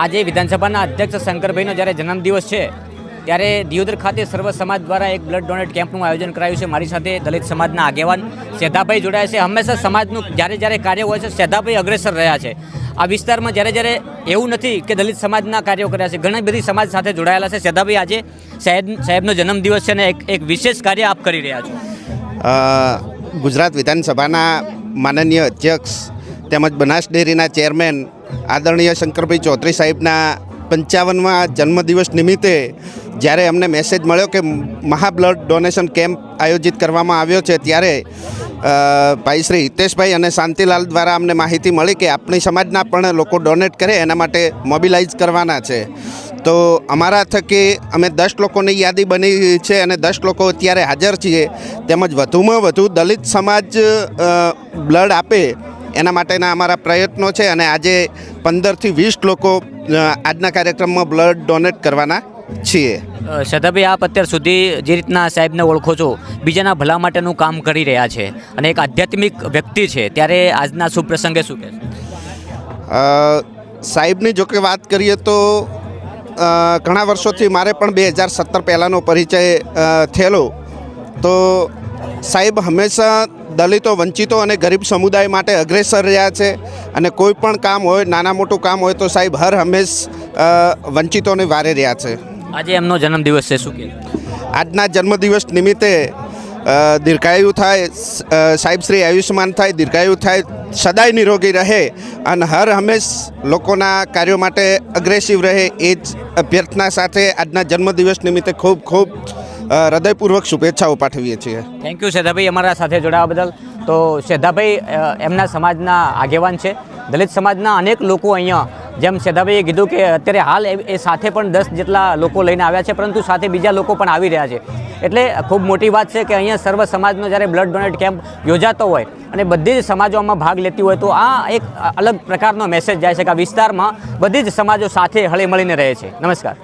આજે વિધાનસભાના અધ્યક્ષ શંકરભાઈનો જ્યારે જન્મદિવસ છે, ત્યારે દિયોદર ખાતે સર્વ સમાજ દ્વારા એક બ્લડ ડોનેટ કેમ્પનું આયોજન કરાયું છે. મારી સાથે દલિત સમાજના આગેવાન સેધાભાઈ જોડાયા છે. હંમેશા સમાજનું જ્યારે જ્યારે કાર્ય હોય છે, સેધાભાઈ અગ્રેસર રહ્યા છે. આ વિસ્તારમાં જ્યારે જ્યારે એવું નથી કે દલિત સમાજના કાર્યો કર્યા છે, ઘણી બધી સમાજ સાથે જોડાયેલા છે. સેધાભાઈ આજે સાહેબ, સાહેબનો જન્મદિવસ છે અને એક એક વિશેષ કાર્ય આપ કરી રહ્યા છો. ગુજરાત વિધાનસભાના માનનીય અધ્યક્ષ તેમજ બનાસ ડેરીના ચેરમેન આદરણીય શંકરભાઈ ચૌધરી સાહેબના પંચાવનમાં જન્મદિવસ નિમિત્તે જ્યારે અમને મેસેજ મળ્યો કે મહાબ્લડ ડોનેશન કેમ્પ આયોજિત કરવામાં આવ્યો છે ત્યારે ભાઈ શ્રી હિતેશભાઈ અને શાંતિલાલ દ્વારા અમને માહિતી મળી કે આપણી સમાજના પણ લોકો ડોનેટ કરે, એના માટે મોબિલાઇઝ કરવાના છે. તો અમારા થકી અમે દસ લોકોની યાદી બની છે અને દસ લોકો અત્યારે હાજર છીએ. તેમજ વધુમાં વધુ દલિત સમાજ બ્લડ આપે એના માટેના અમારા પ્રયત્નો છે અને આજે પંદરથી વીસ લોકો આજના કાર્યક્રમમાં બ્લડ ડોનેટ કરવાના છીએ. સદાભાઈ આપ અત્યાર સુધી જે રીતના સાહેબને ઓળખો છો બીજાના ભલા માટેનું કામ કરી રહ્યા છે અને એક આધ્યાત્મિક વ્યક્તિ છે ત્યારે આજના શુભ પ્રસંગે શું કહેશો? સાહેબની જો કે વાત કરીએ તો ઘણા વર્ષોથી મારે પણ બે હજાર સત્તર પહેલાંનો પરિચય થયેલો. તો સાહેબ હંમેશા દલિતો વંચિતો અને ગરીબ સમુદાય માટે અગ્રેસર રહ્યા છે અને કોઈ પણ કામ હોય નાના મોટું કામ હોય તો સાહેબ હર હંમેશ વંચિતોને વારે રહ્યા છે. આજે એમનો જન્મદિવસ છે શું કે આજના જન્મદિવસ નિમિત્તે દીર્ઘાયુ થાય સાહેબ શ્રી આયુષ્યમાન થાય દીર્ઘાયુ થાય સદાય નિરોગી રહે અને હર હંમેશ લોકોના કાર્યો માટે અગ્રેસિવ રહે એ જ અભ્યર્થના સાથે આજના જન્મદિવસ નિમિત્તે ખૂબ ખૂબ હૃદયપૂર્વક શુભેચ્છાઓ પાઠવીએ છીએ. થેન્ક યુ શ્રદ્ધાભાઈ, અમારા સાથે જોડાવા બદલ. તો શ્રદ્ધાભાઈ એમના સમાજના આગેવાન છે. દલિત સમાજના અનેક લોકો અહીંયા, જેમ સેધાભાઈએ કીધું કે અત્યારે હાલ એ સાથે પણ દસ જેટલા લોકો લઈને આવ્યા છે, પરંતુ સાથે બીજા લોકો પણ આવી રહ્યા છે. એટલે ખૂબ મોટી વાત છે કે અહીંયા સર્વ સમાજનો જ્યારે બ્લડ ડોનેટ કેમ્પ યોજાતો હોય અને બધી જ સમાજો આમાં ભાગ લેતી હોય, તો આ એક અલગ પ્રકારનો મેસેજ જાય છે કે આ વિસ્તારમાં બધી જ સમાજો સાથે હળીમળીને રહે છે. નમસ્કાર.